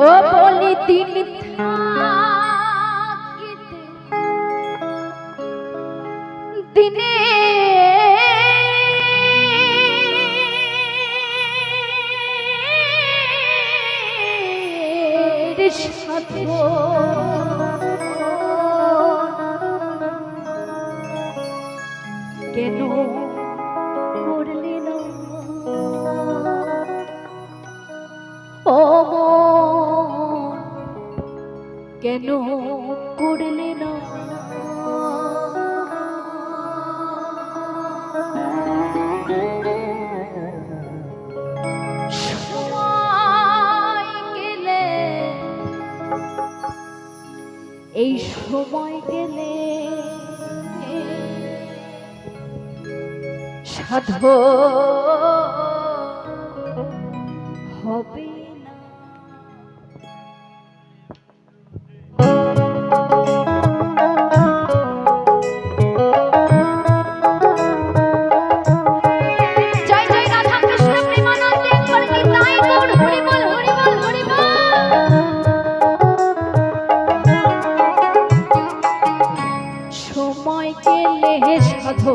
ও বলি তিনি দিনে সাথে কেন করলে না? এই সময় গেলে সাধু গেলে সাধো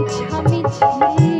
মিছা মিছি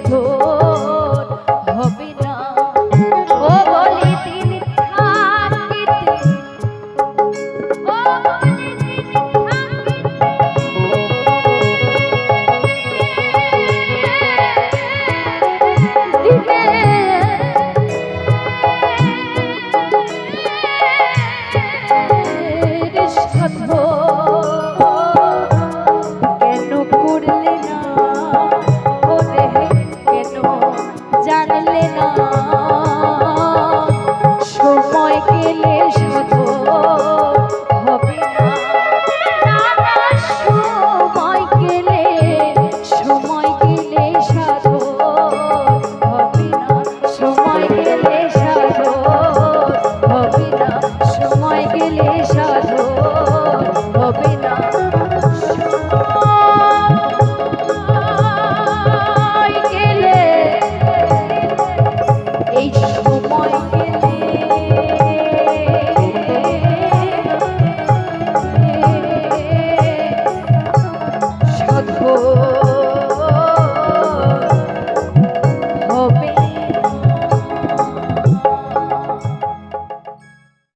todo.